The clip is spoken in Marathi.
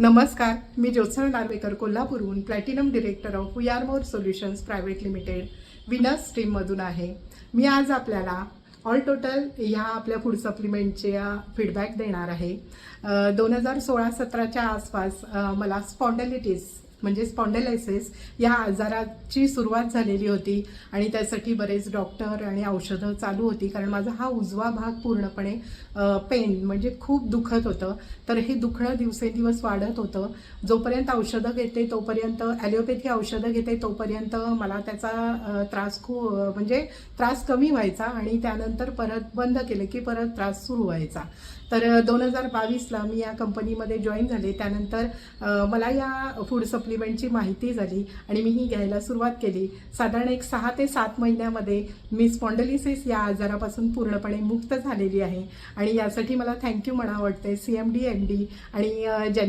नमस्कार मी ज्योत्सळ नार्वेकर कोल्हापूरहून platinum director of we are more solutions private limited Venus स्ट्रीममधून आहे. मी आज आपल्याला ऑल टोटल ह्या आपल्या फूड सप्लिमेंटच्या फीडबॅक देणार आहे. दोन हजार सोळा सतराच्या आसपास मला स्पॉन्डलिटीस म्हणजे स्पॉन्डेलायसिस या आजाराची सुरुवात झालेली होती आणि त्यासाठी बरेच डॉक्टर आणि औषधं चालू होती. कारण माझा हा उजवा भाग पूर्णपणे पेन म्हणजे खूप दुखत होतं. तर हे दुखणं दिवसेंदिवस वाढत होतं. जोपर्यंत औषधं घेते तोपर्यंत ॲलोपॅथी औषधं घेते तोपर्यंत मला त्याचा त्रास खूप म्हणजे त्रास कमी व्हायचा आणि त्यानंतर परत बंद केले की परत त्रास सुरू व्हायचा. तर दोन हजार बावीसला मी या कंपनीमध्ये जॉईन झाले. त्यानंतर मला या फूड सप्लिमेंटची माहिती झाली आणि मी ही घ्यायला सुरुवात केली. साधारण एक सहा ते सात महिन्यामध्ये मी स्पॉन्डलिसिस या आजारापासून पूर्णपणे मुक्त झालेली आहे. आणि यासाठी मला थँक्यू म्हणा वाटते C M D M D आणि ज्यांनी